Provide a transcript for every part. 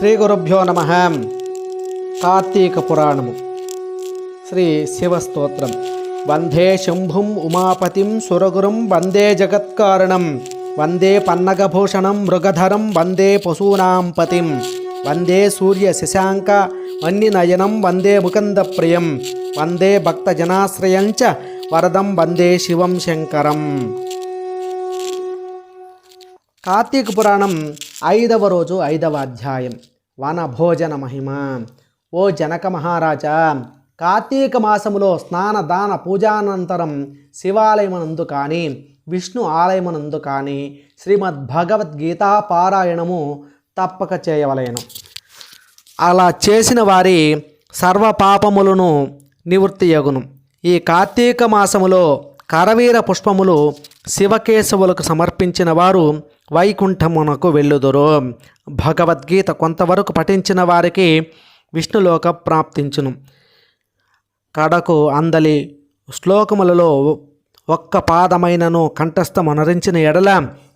శ్రీ గురుభ్యో నమ. కార్తీక పురాణము. శ్రీ శివస్తోత్రం. వందే శంభుం ఉమాపతిం సురగురుం వందే జగత్కారణం. వందే పన్నగభూషణం మృగధరం వందే పశూనాం పతిం. వందే సూర్య శశాంక వన్నినయనం వందే ముకందప్రియం. వందే భక్తజనాశ్రయం చ వరదం వందే శివం శంకరం. కార్తీక పురాణం ఐదవ రోజు ఐదవ అధ్యాయం. వనభోజన మహిమ. ఓ జనక మహారాజా కార్తీక మాసములో స్నాన దాన పూజానంతరం శివాలయమునందు కానీ విష్ణు ఆలయమునందు కానీ శ్రీమద్ భగవద్గీతా పారాయణము తప్పక చేయవలయను అలా చేసిన వారి సర్వ పాపములను నివృత్తి యగును. ఈ కార్తీక మాసములో కరవీర పుష్పములు శివకేశవులకు సమర్పించిన వారు వైకుంఠమునకు వెళ్ళుదురు. భగవద్గీత కొంతవరకు పఠించిన వారికి విష్ణులోక ప్రాప్తించును. కడకు అందలి శ్లోకములలో ఒక్క పాదమైనను కంఠస్థమనరించిన ఎడల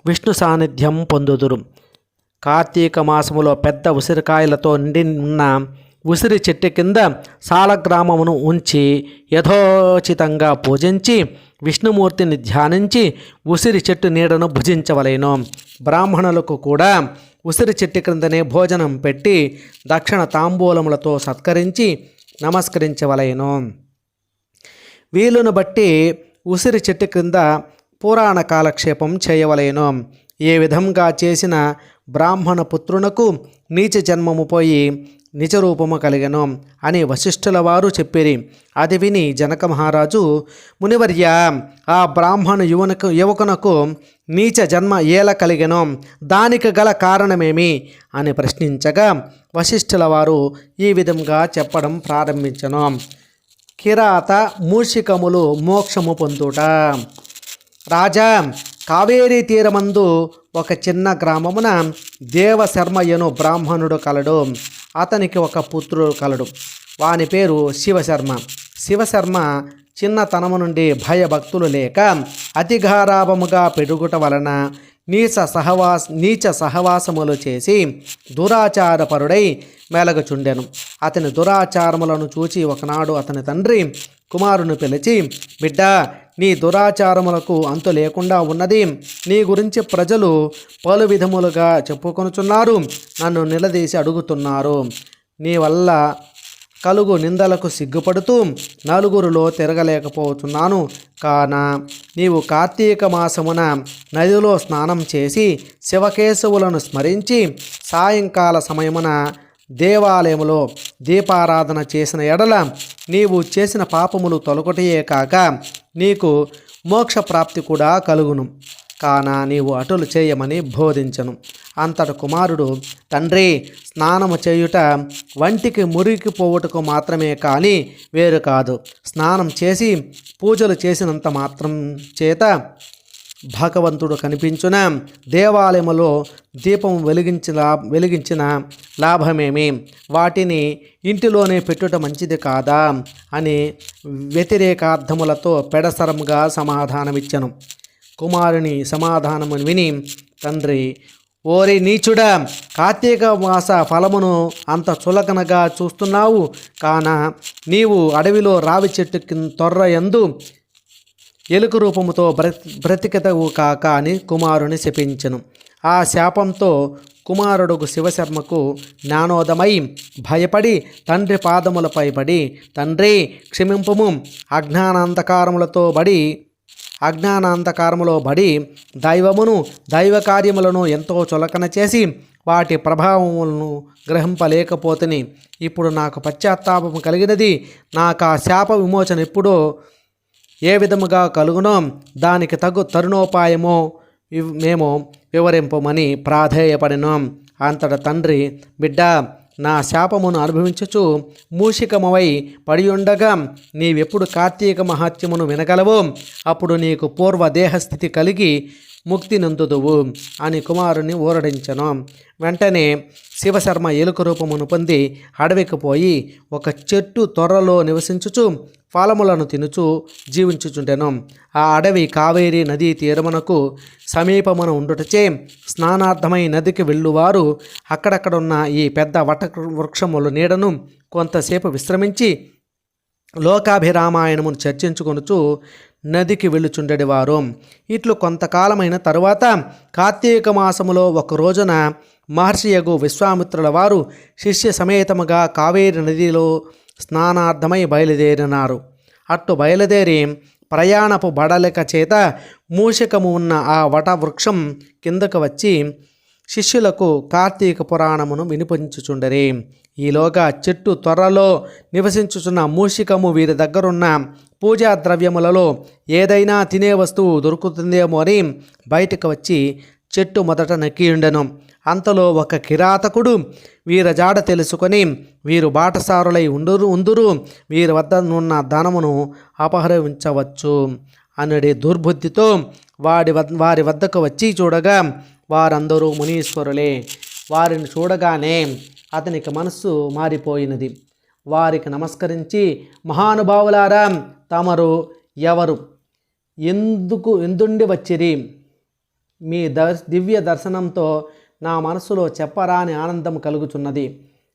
విష్ణు సాన్నిధ్యం పొందుదురు. కార్తీక మాసములో పెద్ద ఉసిరికాయలతో నిండి ఉన్న ఉసిరి చెట్టు కింద సాలగ్రామమును ఉంచి యథోచితంగా పూజించి విష్ణుమూర్తిని ధ్యానించి ఉసిరి చెట్టు నీడను భుజించవలేను. బ్రాహ్మణులకు కూడా ఉసిరి చెట్టు క్రిందనే భోజనం పెట్టి దక్షిణ తాంబూలములతో సత్కరించి నమస్కరించవలేను. వీలును బట్టి ఉసిరి చెట్టు క్రింద పురాణ కాలక్షేపం చేయవలేను. ఏ విధంగా చేసిన బ్రాహ్మణ పుత్రునకు నీచ జన్మము పోయి నిజరూపము కలిగను అని వశిష్ఠుల వారు చెప్పిరి. అది విని జనక మహారాజు మునివర్య ఆ బ్రాహ్మణ యువనకు యువకునకు నీచ జన్మ ఏల కలిగెను? దానికి గల కారణమేమి? అని ప్రశ్నించగా వశిష్ఠుల వారు ఈ విధంగా చెప్పడం ప్రారంభించను. కిరాత మూషికములు మోక్షము పొందుట. రాజా కావేరీ తీరమందు ఒక చిన్న గ్రామమున దేవశర్మయ్యను బ్రాహ్మణుడు కలడు. అతనికి ఒక పుత్రుడు కలడు. వాని పేరు శివశర్మ. శివశర్మ చిన్నతనము నుండి భయభక్తులు లేక అతిగారాభముగా పెరుగుట వలన నీచ సహవాస నీచ సహవాసములు చేసి దురాచారపరుడై మెలగచుండెను. అతని దురాచారములను చూచి ఒకనాడు అతని తండ్రి కుమారుని పిలిచి బిడ్డ నీ దురాచారములకు అంతు లేకుండా ఉన్నది. నీ గురించి ప్రజలు పలు విధములుగా చెప్పుకొనుచున్నారు. నన్ను నిలదీసి అడుగుతున్నారు. నీ వల్ల కలుగు నిందలకు సిగ్గుపడుతూ నలుగురిలో తిరగలేకపోతున్నాను. కాన నీవు కార్తీక మాసమున నదిలో స్నానం చేసి శివకేశవులను స్మరించి సాయంకాల సమయమున దేవాలయములో దీపారాధన చేసిన ఎడల నీవు చేసిన పాపములు తొలగటయే కాక నీకు మోక్ష ప్రాప్తి కూడా కలుగును. కాన నీవు అటులు చేయమని బోధించను. అంతట కుమారుడు తండ్రి స్నానము చేయుట వంటికి మురిగిపోవుటకు మాత్రమే కానీ వేరు కాదు. స్నానం చేసి పూజలు చేసినంత మాత్రం చేత భగవంతుడు కనిపించున దేవాలయములో దీపం వెలిగించిన వెలిగించిన లాభమేమి? వాటిని ఇంటిలోనే పెట్టుట మంచిది కాదా? అని వ్యతిరేకార్థములతో పెడసరంగా సమాధానమిచ్చను. కుమారుని సమాధానము విని తండ్రి ఓరి నీచుడా కార్తీక మాస ఫలమును అంత చులకనగా చూస్తున్నావు? కాన నీవు అడవిలో రావి చెట్టు కింద తొర్ర ఎందు ఎలుక రూపముతో బ్రతి బ్రతికతవు కాక అని కుమారుని శపించను. ఆ శాపంతో కుమారుడుకు శివశర్మకు జ్ఞానోదమై భయపడి తండ్రి పాదములపై పడి తండ్రి క్షమింపుము. అజ్ఞానాంధకారములతో బడి అజ్ఞానాంధకారములో బడి దైవమును దైవ కార్యములను ఎంతో చులకన చేసి వాటి ప్రభావములను గ్రహింపలేకపోతని. ఇప్పుడు నాకు పశ్చాత్తాపము కలిగినది నాకు ఆ శాప విమోచన ఎప్పుడో ఏ విధముగా కలుగునో దానికి తగు తరుణోపాయము మేము వివరింపమని ప్రాధేయపడినాం. అంతట తండ్రి బిడ్డ నా శాపమును అనుభవించుచు మూషికమవై పడియుండగా నీవెప్పుడు కార్తీక మహాత్యమును వినగలవో? అప్పుడు నీకు పూర్వ దేహస్థితి కలిగి ముక్తి నందుదువు అని కుమారుని ఊరడించను. వెంటనే శివశర్మ ఎలుక రూపమును పొంది అడవికి పోయి ఒక చెట్టు త్వరలో నివసించుచు ఫలములను తినుచు జీవించుచుండెను. ఆ అడవి కావేరి నదీ తీరమునకు సమీపమున ఉండుటచే స్నానార్థమై నదికి వెళ్ళువారు అక్కడక్కడున్న ఈ పెద్ద వట వృక్షముల నీడను కొంతసేపు విశ్రమించి లోకాభిరామాయణమును చర్చించుకొనుచు నదికి వెళ్ళుచుండెడివారు. ఇట్లు కొంతకాలమైన తరువాత కార్తీక మాసములో ఒక రోజున మహర్షియగు విశ్వామిత్రుల వారు శిష్య సమేతముగా కావేరి నదిలో స్నానార్థమై బయలుదేరినారు. అట్టు బయలుదేరి ప్రయాణపు బడలిక చేత మూషికము ఉన్న ఆ వట వృక్షం కిందకు వచ్చి శిష్యులకు కార్తీక పురాణమును వినిపించుచుండరి. ఈలోగా చెట్టు త్వరలో నివసించుచున్న మూషికము వీరి దగ్గరున్న పూజా ద్రవ్యములలో ఏదైనా తినే వస్తువు దొరుకుతుందేమో అని బయటకు వచ్చి చెట్టు మొదట నక్కియుండెను. అంతలో ఒక కిరాతకుడు వీర జాడ తెలుసుకొని వీరు బాటసారులై ఉండురు ఉందురు వీరి వద్ద ఉన్న ధనమును అపహరించవచ్చు. అనడి దుర్బుద్ధితో వాడి వారి వద్దకు వచ్చి చూడగా వారందరూ మునీశ్వరులే. వారిని చూడగానే అతనికి మనస్సు మారిపోయినది. వారికి నమస్కరించి మహానుభావులారా తమరు ఎవరు? ఎందుకు ఎందుండి వచ్చిరి? మీ దివ్య దర్శనంతో నా మనసులో చెప్పరాని ఆనందం కలుగుచున్నది.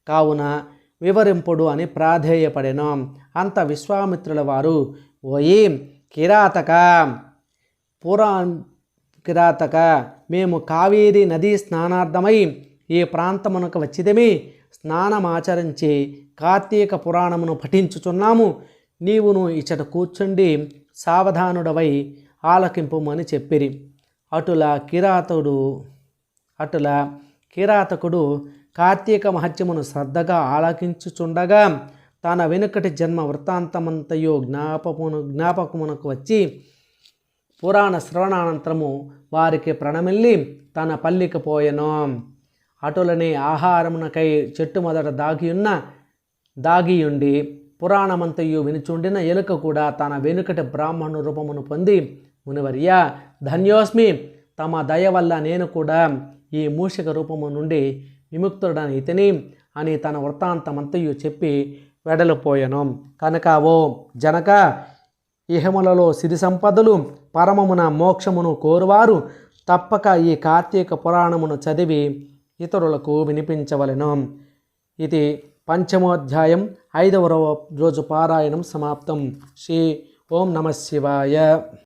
కావున వివరింపుడు అని ప్రాధేయపడెను. అంత విశ్వామిత్రుల వారు ఓయి కిరాతక! పురా కిరాతక. మేము కావేరి నదీ స్నానార్థమై ఈ ప్రాంతమునకు వచ్చిదమి స్నానమాచరించి కార్తీక పురాణమును పఠించుచున్నాము. నీవును ఇచ్చట కూర్చుండి సావధానుడవై ఆలకింపుమని చెప్పిరి. అటుల కిరాతుడు అటుల కిరాతకుడు కార్తీక మహత్యమును శ్రద్ధగా ఆలకించుచుండగా తన వెనుకటి జన్మ వృత్తాంతమంతయో జ్ఞాపమును జ్ఞాపకమునకు వచ్చి పురాణ శ్రవణానంతరము వారికి ప్రణమిల్లి తన పల్లికి పోయెను. అటులనే ఆహారమునకై చెట్టు మొదట దాగియున్న దాగియుండి పురాణమంతయు వినుచుండిన ఎలుక కూడా తన వెనుకటి బ్రాహ్మణు రూపమును పొంది మునివర్య ధన్యోస్మి తమ దయ వల్ల నేను కూడా ఈ మూషిక రూపము నుండి విముక్తుడని ఇతని అని తన వృత్తాంతమంతయు చెప్పి వెడలిపోయాను. కనుక ఓ జనక ఇహములలో సిరి సంపదలు పరమమున మోక్షమును కోరువారు. తప్పక ఈ కార్తీక పురాణమును చదివి ఇతరులకు వినిపించవలెను. ఇది పంచమోధ్యాయం ఐదవ రోజు పారాయణం సమాప్తం. శ్రీ ఓం నమ శివాయ.